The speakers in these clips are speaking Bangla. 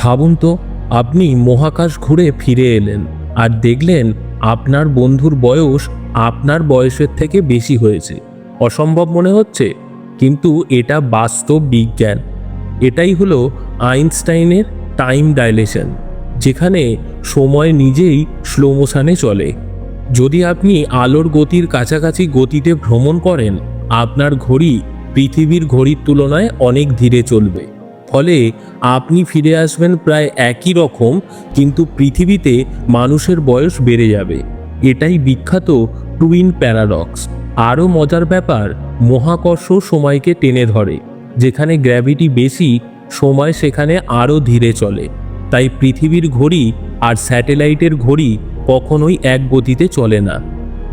ভাবুন তো, আপনি মহাকাশ ঘুরে ফিরে এলেন আর দেখলেন আপনার বন্ধুর বয়স আপনার বয়সের থেকে বেশি হয়েছে। অসম্ভব মনে হচ্ছে, কিন্তু এটা বাস্তব বিজ্ঞান। এটাই হলো আইনস্টাইনের টাইম ডাইলেশন, যেখানে সময় নিজেই স্লো মোশনে চলে। যদি আপনি আলোর গতির কাছাকাছি গতিতে ভ্রমণ করেন, আপনার ঘড়ি পৃথিবীর ঘড়ির তুলনায় অনেক ধীরে চলবে। ফলে আপনি ফিরে আসবেন প্রায় একই রকম, কিন্তু পৃথিবীতে মানুষের বয়স বেড়ে যাবে। এটাই বিখ্যাত টুইন প্যারাডক্স। আরও মজার ব্যাপার, মহাকর্ষ সময়কে টেনে ধরে, যেখানে গ্র্যাভিটি বেশি, সময় সেখানে আরও ধীরে চলে। তাই পৃথিবীর ঘড়ি আর স্যাটেলাইটের ঘড়ি কখনোই এক গতিতে চলে না।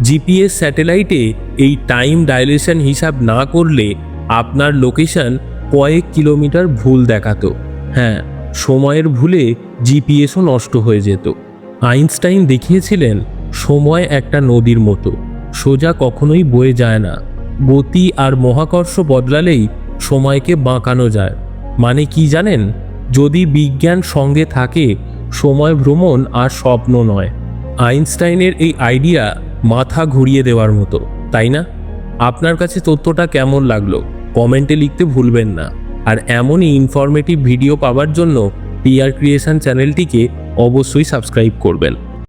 জিপিএস স্যাটেলাইটে এই টাইম ডাইলেশন হিসাব না করলে আপনার লোকেশন কয়েক কিলোমিটার ভুল দেখাতো। হ্যাঁ সময়ের ভুলে জিপিএসও নষ্ট হয়ে যেত। আইনস্টাইন দেখিয়েছিলেন, সময় একটা নদীর মতো, সোজা কখনোই বয়ে যায় না। গতি আর মহাকর্ষ বদলালেই সময়কে বাঁকানো যায়। মানে কি জানেন? যদি বিজ্ঞান সঙ্গে থাকে, সময় ভ্রমণ আর স্বপ্ন নয়। আইনস্টাইনের এই আইডিয়া মাথা ঘুরিয়ে দেওয়ার মতো, তাই না? আপনার কাছে তথ্যটা কেমন লাগল? কমেন্টে লিখতে ভুলবেন না। আর এমনই ইনফরমেটিভ ভিডিও পাওয়ার জন্য টিআর ক্রিয়েশন চ্যানেলটিকে অবশ্যই সাবস্ক্রাইব করবেন।